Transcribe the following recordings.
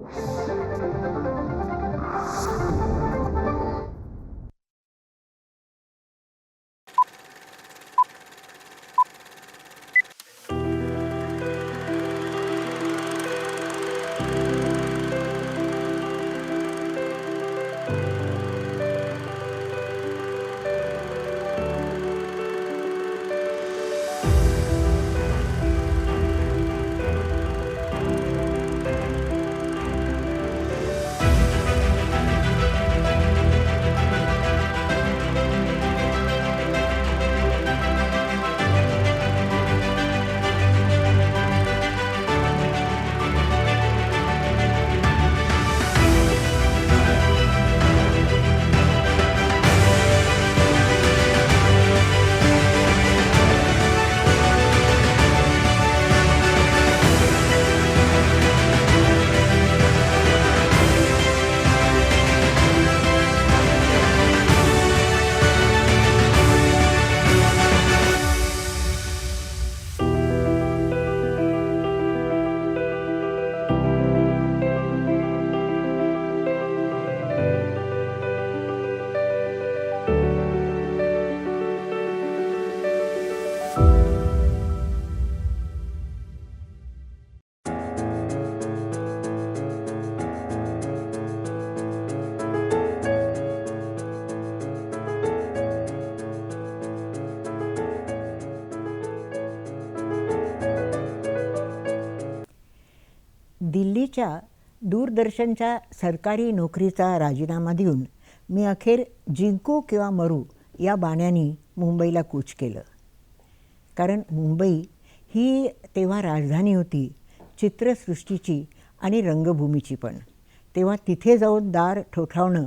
Thank you. दिल्लीच्या दूरदर्शनच्या सरकारी नोकरीचा राजीनामा देऊन मी अखेर जिंकू किंवा मरू या बाण्यानी मुंबईला कूच केलं. कारण मुंबई ही तेव्हा राजधानी होती चित्रसृष्टीची आणि रंगभूमीची पण. तेव्हा तिथे जाऊन दार ठोठावणं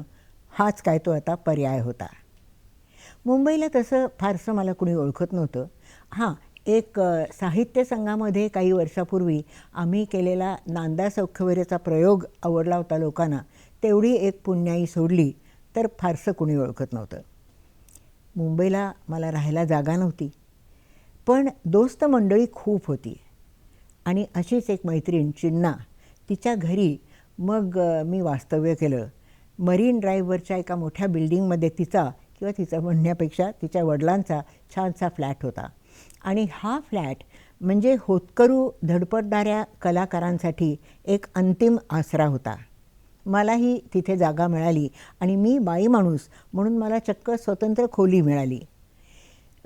हाच काय तो आता पर्याय होता. मुंबईला तसं फारसं मला कुणी ओळखत नव्हतं. हां एक साहित्य संघामध्ये काही वर्षापूर्वी आम्ही केलेला नांदा सौख्यवरेचा प्रयोग आवडला होता लोकांना. तेवढी एक पुण्याई सोडली तर फारसं कुणी ओळखत नव्हतं. मुंबईला मला राहायला जागा नव्हती. पण दोस्त मंडळी खूप होती. आणि अशीच एक मैत्रीण चिन्ना तिच्या घरी मग मी वास्तव्य केलं. मरीन ड्राईव्हवरच्या एका मोठ्या बिल्डिंगमध्ये तिचा किंवा तिचा म्हणण्यापेक्षा तिच्या वडिलांचा छानसा फ्लॅट होता. आणि हा फ्लॅट म्हणजे होतकरू धडपडणाऱ्या कलाकारांसाठी एक अंतिम आसरा होता. मलाही तिथे जागा मिळाली आणि मी बाई माणूस म्हणून मला चक्क स्वतंत्र खोली मिळाली.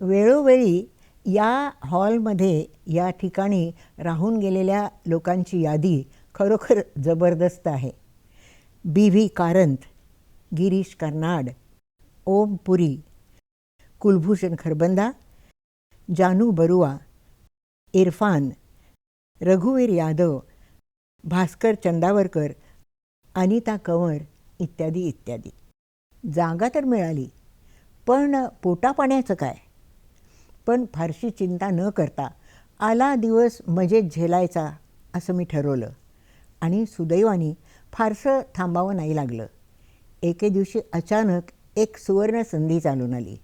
वेळोवेळी या हॉलमध्ये या ठिकाणी राहून गेलेल्या लोकांची यादी खरोखर जबरदस्त आहे. बी व्ही कारंत गिरीश कर्नाड ओम पुरी कुलभूषण खरबंदा जानू बरुआ इरफान रघुवीर यादव भास्कर चंदावरकर अनिता कंवर इत्यादी इत्यादी. जागा तर मिळाली पण पोटापाण्याचं काय? पण फारशी चिंता न करता आला दिवस मजेत झेलायचा असं मी ठरवलं आणि सुदैवाने फारसं थांबावं नाही लागलं. एके दिवशी अचानक एक सुवर्ण संधी चालून आली.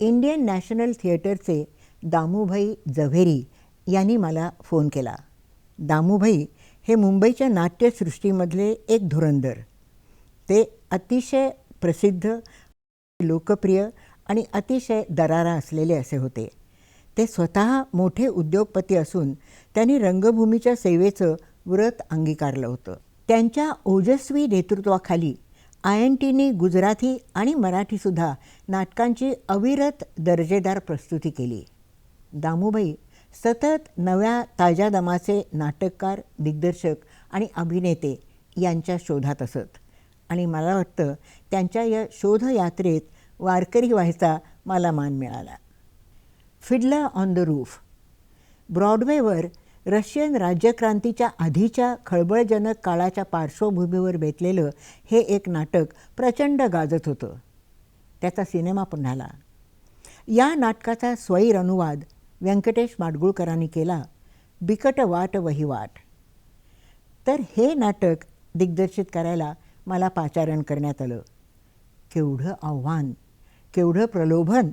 इंडियन नॅशनल थिएटरचे दामूभाई जव्हेरी यांनी मला फोन केला. दामूभाई हे मुंबईच्या नाट्यसृष्टीमधले एक धुरंधर. ते अतिशय प्रसिद्ध लोकप्रिय आणि अतिशय दरारा असलेले असे होते. ते स्वतः मोठे उद्योगपती असून त्यांनी रंगभूमीच्या सेवेचं व्रत अंगीकारलं होतं. त्यांच्या ओजस्वी नेतृत्वाखाली आय एन टीने गुजराती आणि मराठीसुद्धा नाटकांची अविरत दर्जेदार प्रस्तुती केली. दामूबाई सतत नव्या ताज्या दमाचे नाटककार दिग्दर्शक आणि अभिनेते यांच्या शोधात असत. आणि मला वाटतं त्यांच्या या शोधयात्रेत वारकरी व्हायचा मला मान मिळाला. Fiddler on the roof. ब्रॉडवेवर Russian राज्यक्रांतीच्या आधीच्या खळबळजनक काळाच्या पार्श्वभूमीवर बेतलेलं हे एक नाटक प्रचंड गाजत होतं. त्याचा सिनेमा पण झाला. या नाटकाचा स्वैर अनुवाद व्यंकटेश माडगुळकरांनी केला बिकट वाट वहिवाट तर हे नाटक दिग्दर्शित करायला मला पाचारण करण्यात आलं. केवढं आव्हान केवढं प्रलोभन.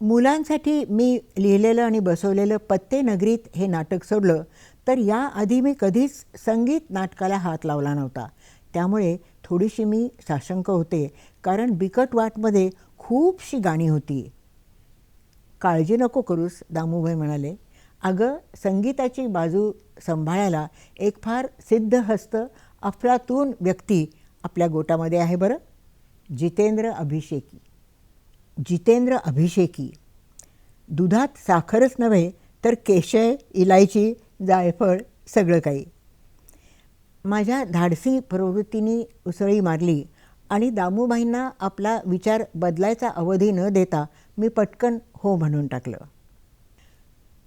मुलांसाठी मी लिहिलेलं आणि बसवलेलं पत्ते नगरीत हे नाटक सोडलं तर याआधी मी कधीच संगीत नाटकाला हात लावला नव्हता. त्यामुळे थोडीशी मी साशंक होते कारण बिकट वाटमध्ये खूपशी गाणी होती. काळजी नको करूस दामूभाई म्हणाले. अगं संगीताची बाजू सांभाळायला एक फार सिद्धहस्त अफलातून व्यक्ती आपल्या गोटामध्ये आहे बरं. जितेंद्र अभिषेकी. जितेंद्र अभिषेकी. दुधात साखरच नव्हे तर केशय इलायची जायफळ सगळं काही. माझ्या धाडसी प्रवृत्तीने उसळी मारली आणि दामूबाईंना आपला विचार बदलायचा अवधी न देता मी पटकन हो म्हणून टाकलं.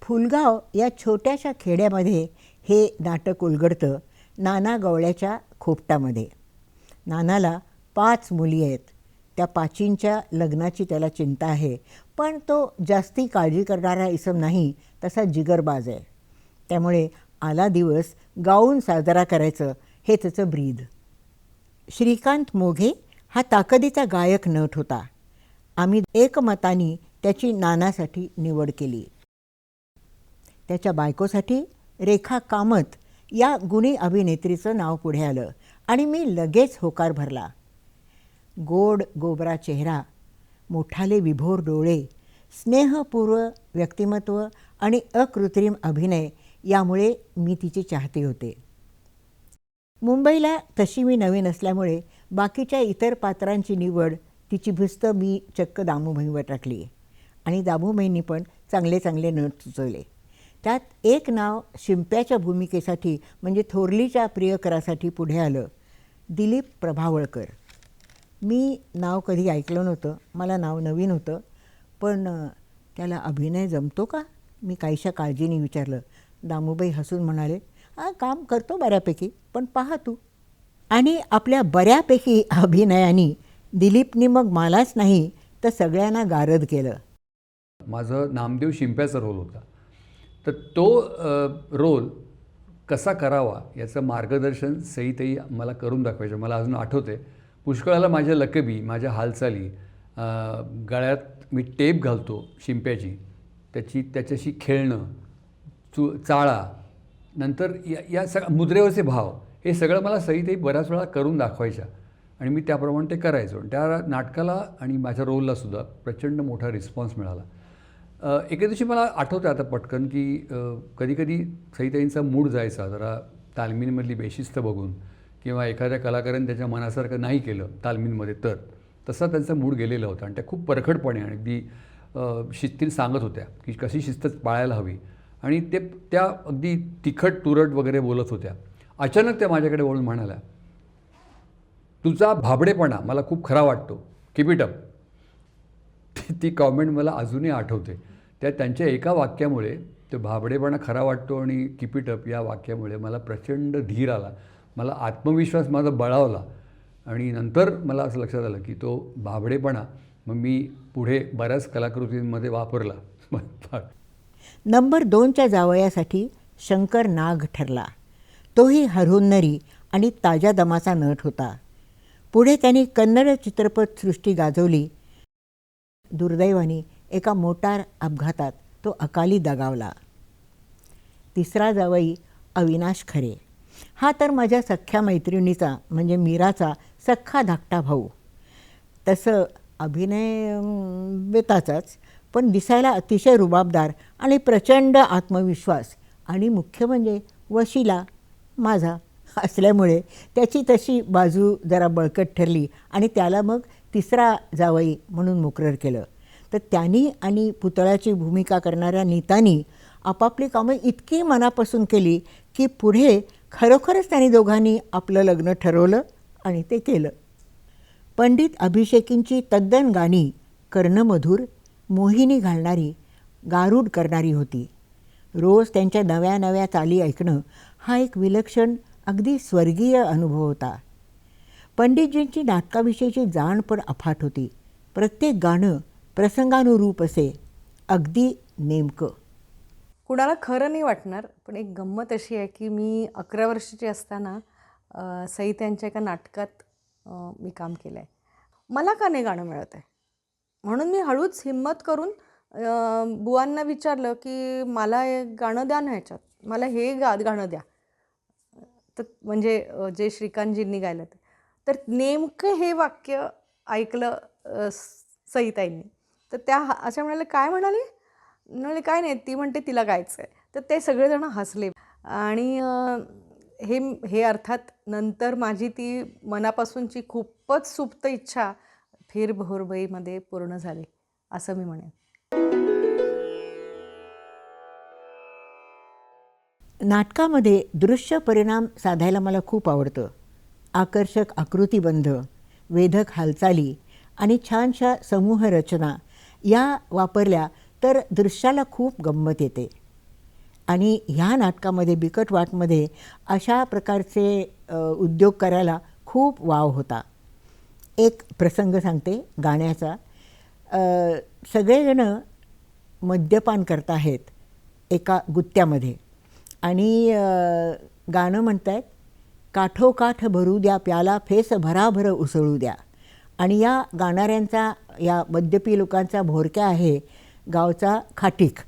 फुलगाव या छोट्याशा खेड्यामध्ये हे नाटक उलगडतं नाना गवळ्याच्या खोपटामध्ये. नानाला पाच मुली आहेत. त्या पाचींच्या लग्नाची त्याला चिंता आहे. पण तो जास्ती काळजी करणारा इसम नाही तसा जिगरबाज आहे. त्यामुळे आला दिवस गाऊन साजरा करायचं हे त्याचं ब्रीद. श्रीकांत मोघे हा ताकदीचा गायक नट होता. आम्ही एकमतानी त्याची नानासाठी निवड केली. त्याच्या बायकोसाठी रेखा कामत या गुणी अभिनेत्रीचं नाव पुढे आलं आणि मी लगेच होकार भरला. गोड गोबरा चेहरा मोठाले विभोर डोळे स्नेहपूर्व व्यक्तिमत्व आणि अकृत्रिम अभिनय यामुळे मी तिची चाहते होते. मुंबईला तशी मी नवीन असल्यामुळे बाकीच्या इतर पात्रांची निवड तिची भिस्त मी चक्क दामूभाईवर टाकली आणि दाभोमेंनी पण चांगले चांगले नट सुचवले. त्यात एक नाव शिंप्याच्या भूमिकेसाठी म्हणजे थोरलीच्या प्रियकरासाठी पुढे आलं दिलीप प्रभावळकर. मी नाव कधी ऐकलं नव्हतं मला नाव नवीन होतं पण त्याला अभिनय जमतो का? मी काहीशा काळजीने विचारलं. दामूबाई हसून म्हणाले हा काम करतो बऱ्यापैकी पण पहा तू. आणि आपल्या बऱ्यापैकी अभिनयाने दिलीपनी मग मलाच नाही तर सगळ्यांना गारद केलं. माझं नामदेव शिंप्याचा रोल होता. तर तो रोल कसा करावा याचं मार्गदर्शन सईताई मला करून दाखवायचं मला अजून आठवते पुष्कळाला माझ्या लकबी माझ्या हालचाली गळ्यात मी टेप घालतो शिंप्याची. त्याची त्याच्याशी खेळणं चु चाळा नंतर या या सग मुद्रेवरचे भाव हे सगळं मला सईताई बऱ्याच वेळा करून दाखवायच्या. आणि मी त्याप्रमाणे ते करायचो. आणि त्या नाटकाला आणि माझ्या रोलला सुद्धा प्रचंड मोठा रिस्पॉन्स मिळाला. एके दिवशी मला आठवतं आता पटकन की कधीकधी सईताईंचा मूड जायचा जरा तालमींमधली बेशिस्त बघून किंवा एखाद्या कलाकाराने त्याच्या मनासारखं नाही केलं तालमींमध्ये तर. तसा त्यांचा मूड गेलेला होता आणि त्या खूप परखडपणे आणि अगदी शिस्तीने सांगत होत्या की कशी शिस्त पाळायला हवी. आणि ते त्या अगदी तिखट तुरट वगैरे बोलत होत्या. अचानक त्या माझ्याकडे वळून म्हणाल्या तुझा भाबडेपणा मला खूप खरा वाटतो. किपिटअप ती ती कॉमेंट मला अजूनही आठवते. त्या त्यांच्या एका वाक्यामुळे तो भाबडेपणा खरा वाटतो आणि किपिटअप या वाक्यामुळे मला प्रचंड धीर आला. मला आत्मविश्वास माझा बळावला. आणि नंतर मला असं लक्षात आलं की तो भाबडेपणा मग मी पुढे बऱ्याच कलाकृतींमध्ये वापरला. नंबर दोनच्या जावयासाठी शंकर नाग ठरला. तोही हरहुन्नरी आणि ताज्या दमाचा नट होता. पुढे त्यांनी कन्नड चित्रपटसृष्टी गाजवली. दुर्दैवाने एका मोटार अपघातात तो अकाली दगावला. तिसरा जावई अविनाश खरे. हा तर माझ्या सख्ख्या मैत्रिणीचा म्हणजे मीराचा सख्खा धाकटा भाऊ. तसं अभिनय बेताचाच पण दिसायला अतिशय रुबाबदार आणि प्रचंड आत्मविश्वास आणि मुख्य म्हणजे वशिला माझा असल्यामुळे त्याची तशी बाजू जरा बळकट ठरली आणि त्याला मग तिसरा जावई म्हणून मुकरर केलं. तर त्यांनी आणि पुतळ्याची भूमिका करणाऱ्या नीतानी आपापली कामं इतकी मनापासून केली की पुढे खरोखरच त्यांनी दोघांनी आपलं लग्न ठरवलं आणि ते केलं. पंडित अभिषेकींची तद्दन गाणी कर्णमधुर मोहिनी घालणारी गारूड करणारी होती. रोज त्यांच्या नव्या नव्या चाली ऐकणं हा एक विलक्षण अगदी स्वर्गीय अनुभव होता. पंडितजींची नाटकाविषयीची जाण पण अफाट होती. प्रत्येक गाणं प्रसंगानुरूप असे अगदी नेमकं. कुणाला खरं नाही वाटणार पण एक गंमत अशी आहे की मी अकरा वर्षाची असताना अ, सई त्यांच्या एका नाटकात मी काम केलं आहे मला का नाही गाणं मिळत आहे? म्हणून मी हळूच हिंमत करून बुवांना विचारलं की मला एक गाणं द्या ना ह्याच्यात मला हे गा गाणं द्या. तर म्हणजे जे श्रीकांतजींनी गायलं तर नेमकं हे वाक्य ऐकलं स- सईताईंनी. तर त्या अशा म्हणाले काय म्हणाली? म्हणाले काय नाही ती म्हणते तिला गायचं आहे तर ते सगळेजण हसले. आणि हे हे अर्थात नंतर माझी ती मनापासूनची खूपच सुप्त इच्छा फिर भोरबईमध्ये पूर्ण झाली असं मी म्हणेन. नाटकामध्ये दृश्य परिणाम साधायला मला खूप आवडतं. आकर्षक आकृतिबंध वेधक हालचाली आणि छानशा समूह रचना या वापरल्या तर दृश्याला खूप गंमत येते. आणि ह्या नाटकामध्ये बिकट वाटमध्ये अशा प्रकारचे उद्योग करायला खूप वाव होता. एक प्रसंग सांगते गाण्याचा. सगळेजणं मद्यपान करत आहेत एका गुत्त्यामध्ये. आणि गाणं म्हणत आहेत काठोकाठ भरू द्या प्याला फेस भराभर उसळू द्या. आणि या गाणाऱ्यांचा या मद्यपी लोकांचा भोरक्या आहे गावचा खाटीक.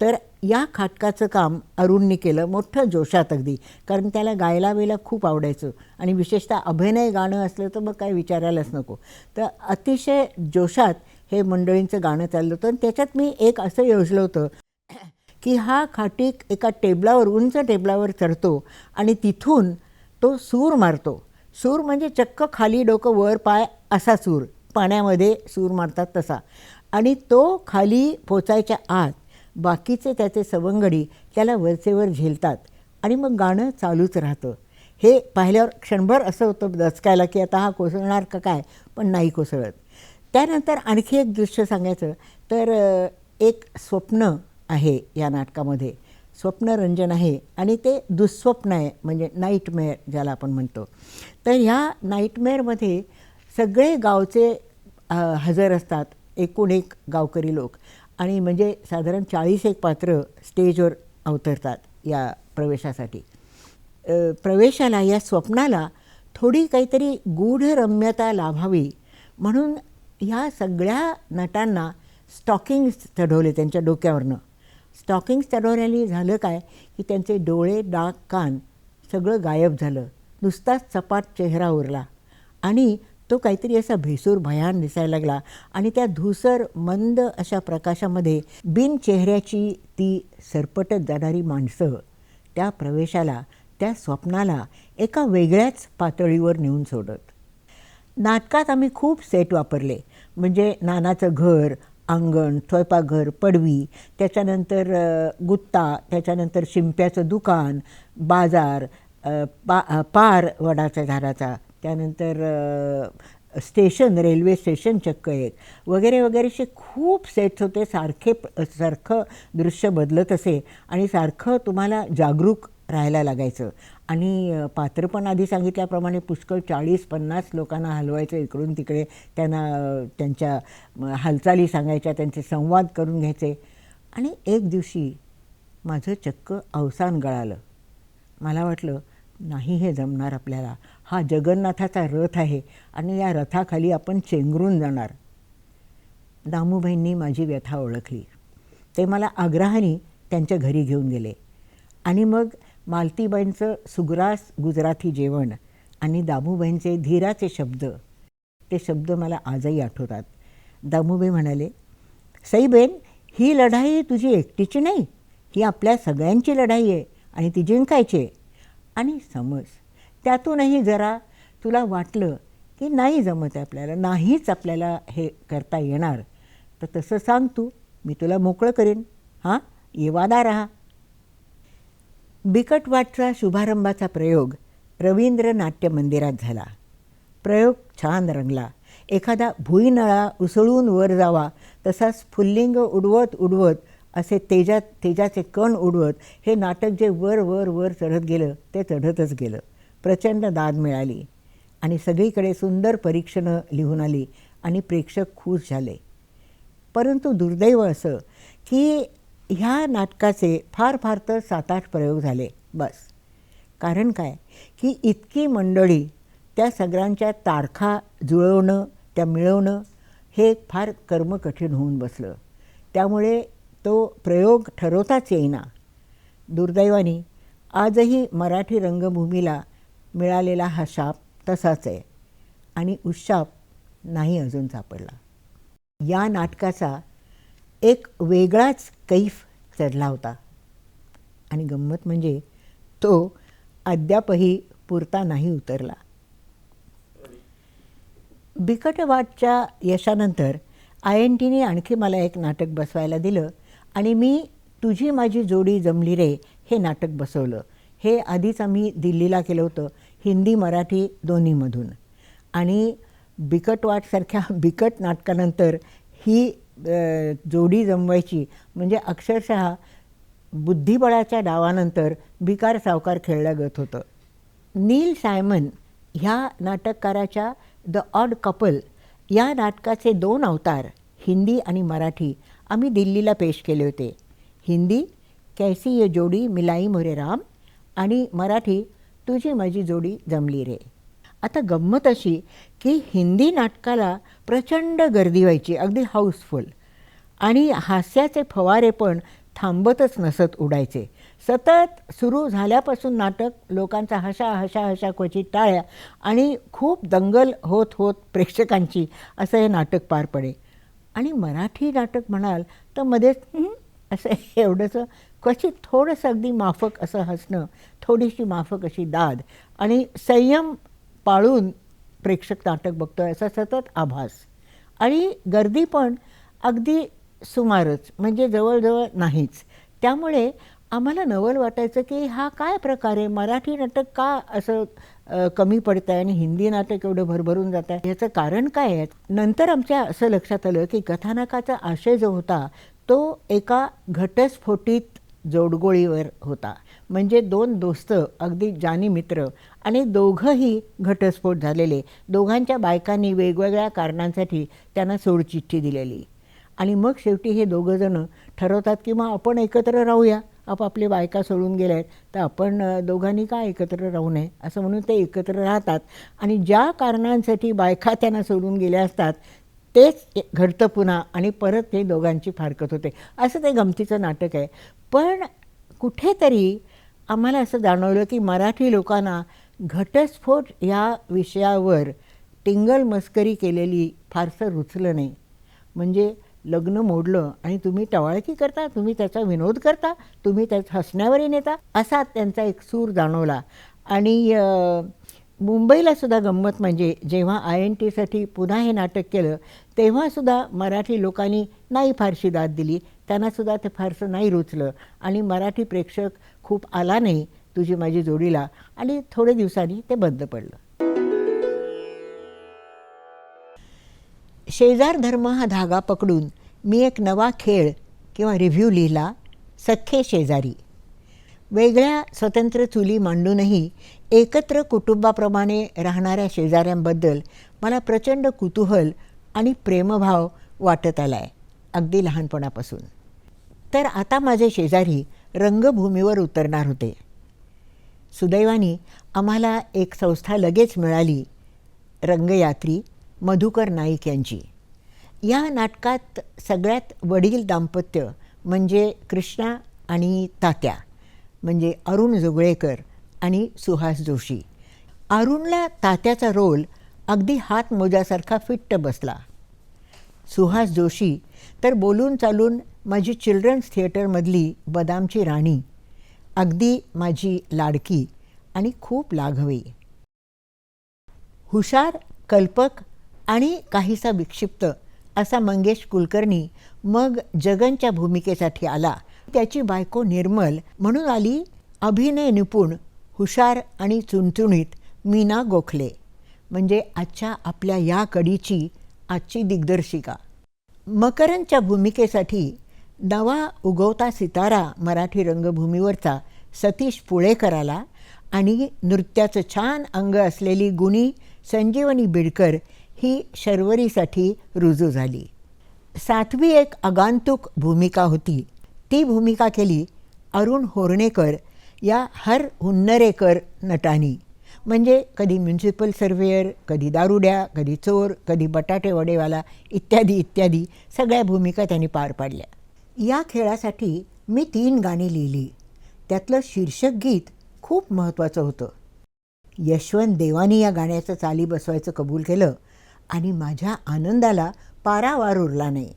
तर या खाटकाचं काम अरुणनी केलं मोठं जोशात अगदी. कारण त्याला गायला वेळेला खूप आवडायचं. आणि विशेषतः अभिनय गाणं असलं तर मग काय विचारायलाच नको. तर अतिशय जोशात हे मंडळींचं गाणं चाललं होतं. आणि त्याच्यात मी एक असं योजलं होतं की हा खाटीक एका टेबलावर उंच टेबलावर चढतो आणि तिथून तो सूर मारतो. सूर म्हणजे चक्क खाली डोकं वर पाय असा सूर. पाण्यामध्ये सूर मारतात तसा. आणि तो खाली पोचायच्या आत बाकीचे त्याचे सवंगडी त्याला वरचेवर झेलतात. आणि मग गाणं चालूच राहतं. हे पाहिल्यावर क्षणभर असं होतं दचकायला की आता हा कोसळणार का काय? पण नाही कोसळत. त्यानंतर आणखी एक दृश्य सांगायचं. तर एक स्वप्न आहे या नाटकामध्ये. स्वप्नरंजन आहे आणि ते दुःस्वप्न आहे म्हणजे नाईटमेअर ज्याला आपण म्हणतो. तर ह्या नाईटमेअरमध्ये सगळे गावचे हजर असतात एकूण एक गावकरी लोक. आणि म्हणजे साधारण चाळीस एक पात्र स्टेजवर अवतरतात या प्रवेशासाठी. प्रवेशाला या स्वप्नाला थोडी काहीतरी गूढ रम्यता लाभावी म्हणून ह्या सगळ्या नटांना स्टॉकिंग्स चढवले त्यांच्या डोक्यावरनं. स्टॉकिंग्स चढवण्याने झालं काय? की त्यांचे डोळे डाक कान सगळं गायब झालं. नुसताच सपाट चेहरा उरला. आणि तो काहीतरी असा भेसूर भयान दिसायला लागला. आणि त्या धुसर मंद अशा प्रकाशामध्ये बिन चेहऱ्याची ती सरपटत जाणारी माणसं त्या प्रवेशाला त्या स्वप्नाला एका वेगळ्याच पातळीवर नेऊन सोडत. नाटकात आम्ही खूप सेट वापरले. म्हणजे नानाचं घर अंगण स्वयंपाकघर पडवी त्याच्यानंतर गुत्ता त्याच्यानंतर शिंप्याचं दुकान बाजार पा पार वडाच्या झाडाचा त्यानंतर स्टेशन रेल्वे स्टेशन चक्क एक वगैरे वगैरे असे खूप सेट्स होते. सारखे सारखं दृश्य बदलत असे आणि सारखं तुम्हाला जागरूक राहायला लागायचं. आणि पात्र पण आधी सांगितल्याप्रमाणे पुष्कळ चाळीस पन्नास लोकांना हलवायचं इकडून तिकडे. त्यांना त्यांच्या हालचाली सांगायच्या त्यांचे संवाद करून घ्यायचे. आणि एक दिवशी माझं चक्क अवसान गळालं. मला वाटलं नाही हे जमणार आपल्याला. हा जगन्नाथाचा रथ आहे आणि या रथाखाली आपण चेंगरून जाणार. दामूबाईंनी माझी व्यथा ओळखली. ते मला आग्रहाने त्यांच्या घरी घेऊन गेले. आणि मग मालतीबाईंचं सुग्रास गुजराती जेवण आणि दामूबाईंचे धीराचे शब्द ते शब्द मला आजही आठवतात. दामूबाई म्हणाले सईबेन ही लढाई तुझी एकटीची नाही ही आपल्या सगळ्यांची लढाई आहे आणि ती जिंकायची आहे. आणि समज त्यातूनही जरा तुला वाटलं की नाही जमत आहे आपल्याला नाहीच आपल्याला हे करता येणार तर तसं सांग तू मी तुला मोकळं करेन. हां? येवादा राहा. बिकटवाटचा शुभारंभाचा प्रयोग रवींद्र नाट्य मंदिरात झाला. प्रयोग छान रंगला. एखादा भुईनळा उसळून वर जावा तसाच फुल्लिंग उडवत उडवत असे तेजात तेजाचे कण उडवत हे नाटक जे वर वर वर चढत गेलं ते चढतच गेलं. प्रचंड दाद मिळाली. आणि सगळीकडे सुंदर परीक्षणं लिहून आली आणि प्रेक्षक खुश झाले. परंतु दुर्दैव असं की ह्या नाटकाचे फार फार तर सात आठ प्रयोग झाले. बस. कारण काय? की इतकी मंडळी त्या सगळ्यांच्या तारखा जुळवणं त्या मिळवणं हे फार कर्म कठीण होऊन बसलं. त्यामुळे तो प्रयोग ठरवताच येईना. दुर्दैवाने आजही मराठी रंगभूमीला मिळालेला हा शाप तसाच आहे आणि उशाप नाही अजून सापडला. या नाटकाचा एक वेगळाच कैफ चढला होता. आणि गंमत म्हणजे तो अद्यापही पुरता नाही उतरला. बिकटवाटच्या यशानंतर आय एन टीने आणखी मला एक नाटक बसवायला दिलं आणि मी तुझी माझी जोडी जमली रे हे नाटक बसवलं. हे आधीच आम्ही दिल्लीला केलं होतं हिंदी मराठी दोन्हीमधून. आणि बिकटवाटसारख्या बिकट नाटकानंतर ही जोडी जमवायची. म्हणजे अक्षरशः बुद्धिबळाच्या डावानंतर बिकार सावकार खेळल्यागत होतं. नील सायमन ह्या नाटककाराच्या द ऑड कपल या नाटकाचे दोन अवतार हिंदी आणि मराठी आम्ही दिल्लीला पेश केले होते. हिंदी कैसी ये जोडी मिलाई मोरे राम आणि मराठी तुझी माझी जोडी जमली रे. आता गंमत अशी की हिंदी नाटकाला प्रचंड गर्दी व्हायची अगदी हाऊसफुल. आणि हास्याचे फवारे पण थांबतच नसत उडायचे. सतत सुरू झाल्यापासून नाटक लोकांचा हशा हशा हशा क्वचित टाळ्या आणि खूप दंगल होत होत प्रेक्षकांची असं हे नाटक पार पडे. आणि मराठी नाटक म्हणाल तर मध्येच असं एवढंसं क्वचित थोडंसं अगदी माफक असं हसणं थोडीशी माफक अशी दाद आणि संयम पाळून प्रेक्षक नाटक बघतो असा सतत आभास. आणि गर्दी पण अगदी सुमारच म्हणजे जवळजवळ नाहीच. त्यामुळे आम्हाला नवल वाटायचं की हा काय प्रकार आहे? मराठी नाटक का असं कमी पडतं आहे आणि हिंदी नाटक एवढं भरभरून जात आहे याचं कारण काय आहे? नंतर आमच्या असं लक्षात आलं की कथानकाचा आशय जो होता तो एका घटस्फोटीत जोडगोळीवर होता. म्हणजे दोन दोस्त अगदी जानी मित्र आणि दोघंही घटस्फोट झालेले. दोघांच्या बायकांनी वेगवेगळ्या कारणांसाठी त्यांना सोडचिठ्ठी दिलेली. आणि मग शेवटी हे दोघंजणं ठरवतात की मग आपण एकत्र राहूया. आपापली बायका सोडून गेल्या आहेत तर आपण दोघांनी का एकत्र राहू नये? असं म्हणून ते एकत्र राहतात. आणि ज्या कारणांसाठी बायका त्यांना सोडून गेल्या असतात तेच घडतं पुन्हा आणि परत ते दोघांची फारकत होते. असं ते गमतीचं नाटक आहे. पण कुठेतरी आम्हाला असं जाणवलं की मराठी लोकांना घटस्फोट या विषयावर टिंगल मस्करी केलेली फारसं रुचलं नाही. म्हणजे लग्न मोडलं आणि तुम्ही टवाळकी करता तुम्ही त्याचा विनोद करता तुम्ही त्याच हसण्यावरही नेता असा त्यांचा एक सूर जाणवला. आणि मुंबईलासुद्धा गंमत म्हणजे जेव्हा आय एन टीसाठी पुन्हा हे नाटक केलं तेव्हासुद्धा मराठी लोकांनी नाही फारशी दाद दिली. त्यांनासुद्धा ते फारसं नाही रुचलं. आणि मराठी प्रेक्षक खूप आला नाही तुझी माझी जोडीला आणि थोडे दिवसांनी ते बंद पडलं. शेजार धर्म हा धागा पकडून मी एक नवा खेळ किंवा रिव्ह्यू लिहिला सख्खे शेजारी. वेगळ्या स्वतंत्र चुली मांडूनही एकत्र कुटुंबाप्रमाणे राहणाऱ्या शेजाऱ्यांबद्दल मला प्रचंड कुतूहल आणि प्रेमभाव वाटत आला आहे अगदी लहानपणापासून. तर आता माझे शेजारी रंगभूमीवर उतरणार होते. सुदैवाने आम्हाला एक संस्था लगेच मिळाली रंगयात्री मधुकर नाईक यांची. या नाटकात सगळ्यात वडील दाम्पत्य म्हणजे कृष्णा आणि तात्या म्हणजे अरुण जोगळेकर आणि सुहास जोशी. अरुणला तात्याचा रोल अगदी हात मोजासारखा फिट्ट बसला. सुहास जोशी तर बोलून चालून माझी चिल्ड्रन्स थिएटरमधली बदामची राणी. अगदी माझी लाडकी आणि खूप लाघवी. हुशार कल्पक आणि काहीसा विक्षिप्त असा मंगेश कुलकर्णी मग जगनच्या भूमिकेसाठी आला. त्याची बायको निर्मल म्हणून आली अभिनय निपुण हुशार आणि चुणचुणीत मीना गोखले. म्हणजे आजच्या आपल्या या कडीची आजची दिग्दर्शिका. मकरंदच्या भूमिकेसाठी नवा उगवता सितारा मराठी रंगभूमीवरचा सतीश पुळेकराला आणि नृत्याचं छान अंग असलेली गुणी संजीवनी बिडकर ही शर्वरीसाठी रुजू झाली. सातवी एक आगांतुक भूमिका होती. ती भूमिका केली अरुण होर्णेकर या हर हुन्नरेकर नटांनी. म्हणजे कधी म्युन्सिपल सर्वेअर कधी दारुड्या कधी चोर कधी बटाटे वडेवाला इत्यादी इत्यादी सगळ्या भूमिका त्यांनी पार पाडल्या. या खेळासाठी मी तीन गाणी लिहिली. त्यातलं शीर्षक गीत खूप महत्त्वाचं होतं. यशवंत देवानी या गाण्याचं चाली बसवायचं कबूल केलं आणि माझ्या आनंदाला पारावार उरला नाही.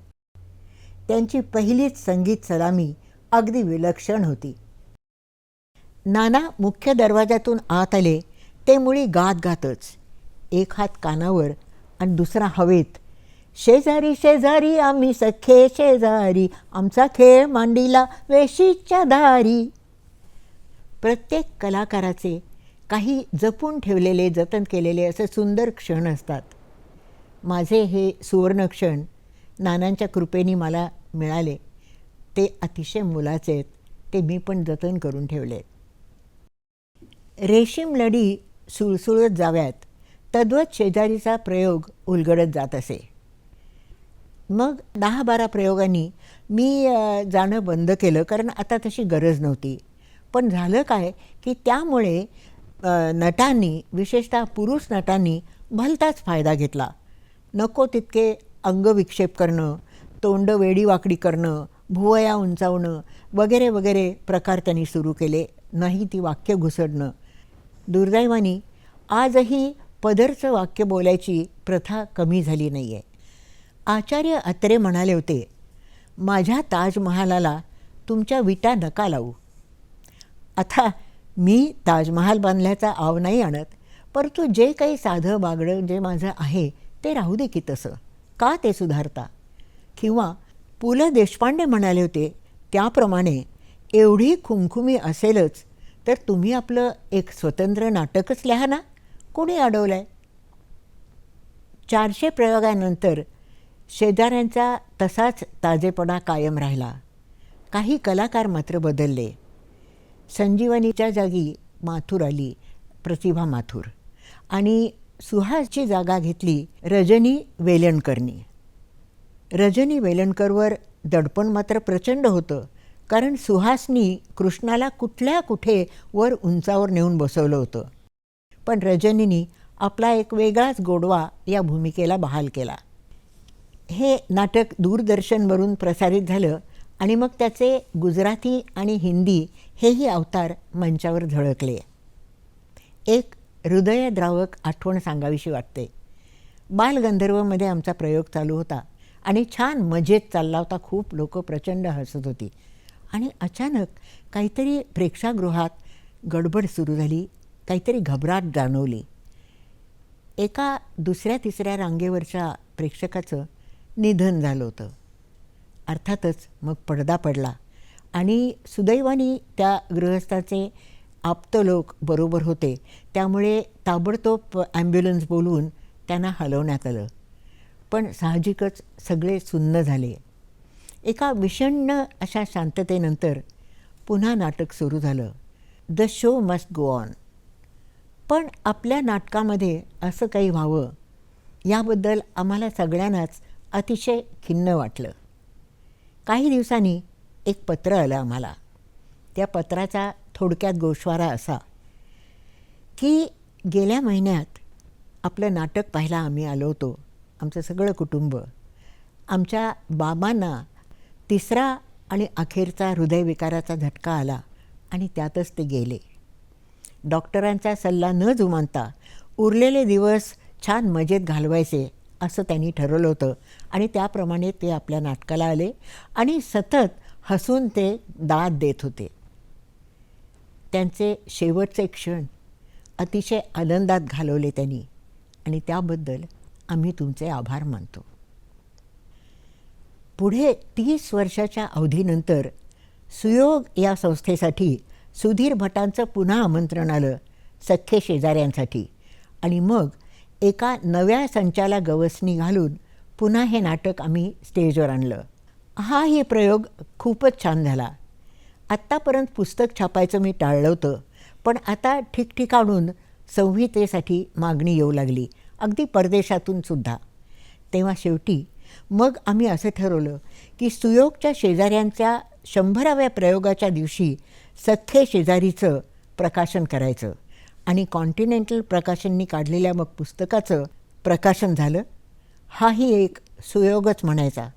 त्यांची पहिलीच संगीत सलामी अगदी विलक्षण होती. नाना मुख्य दरवाजातून आत आले ते मुळी गात गातच. एक हात कानावर आणि दुसरा हवेत. शेजारी शेजारी आम्ही सखे शेजारी आमचा खेळ मांडीला वेशीच्या दारी. प्रत्येक कलाकाराचे काही जपून ठेवलेले जतन केलेले असे सुंदर क्षण असतात. माझे हे सुवर्ण क्षण नानांच्या कृपेने मला मिळाले. ते अतिशय मुलाचे आहेत. ते मी पण जतन करून ठेवले रेशीम लढी सुळसुळत जाव्यात तद्वत शेजारीचा प्रयोग उलगडत जात असे. मग दहा बारा प्रयोगांनी मी जाणं बंद केलं कारण आता तशी गरज नव्हती. पण झालं काय की त्यामुळे नटांनी विशेषतः पुरुष नटांनी भलताच फायदा घेतला. नको तितके अंगविक्षेप करणं तोंड वेडीवाकडी करणं भुवया उंचावणं वगैरे वगैरे प्रकार त्यांनी सुरू केले नाही ती वाक्य घुसडणं. दुर्दैवानी आजही पदरचं वाक्य बोलायची प्रथा कमी झाली नाही आहे आचार्य अत्रे म्हणाले होते माझ्या ताजमहालाला तुमच्या विटा नका लावू. आता मी ताजमहाल बांधल्याचा आव नाही आणत परंतु जे काही साधं बागडं जे माझं आहे ते राहू दे की तसं. का ते सुधारता? किंवा पु ल देशपांडे म्हणाले होते त्याप्रमाणे एवढी खुमखुमी असेलच तर तुम्ही आपलं एक स्वतंत्र नाटकच लिहा ना. कोणी अडवलं आहे चारशे प्रयोगानंतर शेजाऱ्यांचा तसाच ताजेपणा कायम राहिला. काही कलाकार मात्र बदलले. संजीवनीच्या जागी माथूर आली प्रतिभा माथूर. आणि सुहासची जागा घेतली रजनी वेलणकरनी. रजनी वेलणकरवर दडपण मात्र प्रचंड होतं. कारण सुहासनी कृष्णाला कुठल्या कुठे वर उंचावर नेऊन बसवलं होतं. पण रजनीनी आपला एक वेगळाच गोडवा या भूमिकेला बहाल केला. हे नाटक दूरदर्शनवरून प्रसारित झालं आणि मग त्याचे गुजराती आणि हिंदी हेही अवतार मंचावर झळकले. एक हृदयद्रावक आठवण सांगावीशी वाटते. बालगंधर्वमध्ये आमचा प्रयोग चालू होता आणि छान मजेत चालला होता. खूप लोक प्रचंड हसत होती. आणि अचानक काहीतरी प्रेक्षागृहात गडबड सुरू झाली. काहीतरी घबराट जाणवली. एका दुसऱ्या तिसऱ्या रांगेवरच्या प्रेक्षकाचं निधन झालं होतं. अर्थातच मग पडदा पडला आणि सुदैवाने त्या गृहस्थाचे आप्त लोक बरोबर होते. त्यामुळे ताबडतोब ॲम्ब्युलन्स बोलवून त्यांना हलवण्यात आलं. पण साहजिकच सगळे सुन्न झाले. एका विषण्ण अशा शांततेनंतर पुन्हा नाटक सुरू झालं. The show must go on पण आपल्या नाटकामध्ये असं काही व्हावं याबद्दल आम्हाला सगळ्यांनाच अतिशय खिन्न वाटलं. काही दिवसांनी एक पत्र आलं आम्हाला. त्या पत्राचा थोडक्यात गोषवारा असा की गेल्या महिन्यात आपलं नाटक पाहायला आम्ही आलो होतो. आमचं सगळं कुटुंब आमच्या बाबांना तिसरा आणि अखेरचा हृदयविकाराचा झटका आला आणि त्यातच ते गेले. डॉक्टरांचा सल्ला न जुमानता उरलेले दिवस छान मजेत घालवायचे असं त्यांनी ठरवलं होतं आणि त्याप्रमाणे ते आपल्या नाटकाला आले आणि सतत हसून ते दाद देत होते. त्यांचे शेवटचे क्षण अतिशय आनंदात घालवले त्यांनी आणि त्याबद्दल आम्ही तुमचे आभार मानतो. पुढे तीस वर्षाच्या अवधीनंतर सुयोग या संस्थेसाठी सुधीर भटांचं पुन्हा आमंत्रण आलं सख्खे शेजाऱ्यांसाठी. आणि मग एका नव्या संचाला गवसणी घालून पुन्हा हे नाटक आम्ही स्टेजवर आणलं. हाही प्रयोग खूपच छान झाला. आत्तापर्यंत पुस्तक छापायचं मी टाळलं होतं पण आता ठिकठिकाणून संहितेसाठी मागणी येऊ लागली अगदी परदेशातून सुद्धा. तेव्हा शेवटी मग आम्ही असं ठरवलं की सुयोगच्या शेजाऱ्यांच्या शंभराव्या प्रयोगाच्या दिवशी सख्खे शेजारीचं प्रकाशन करायचं आणि कॉन्टिनेंटल प्रकाशननी काढलेल्या मग पुस्तकाचं प्रकाशन झालं. हाही एक सुयोगच म्हणायचा.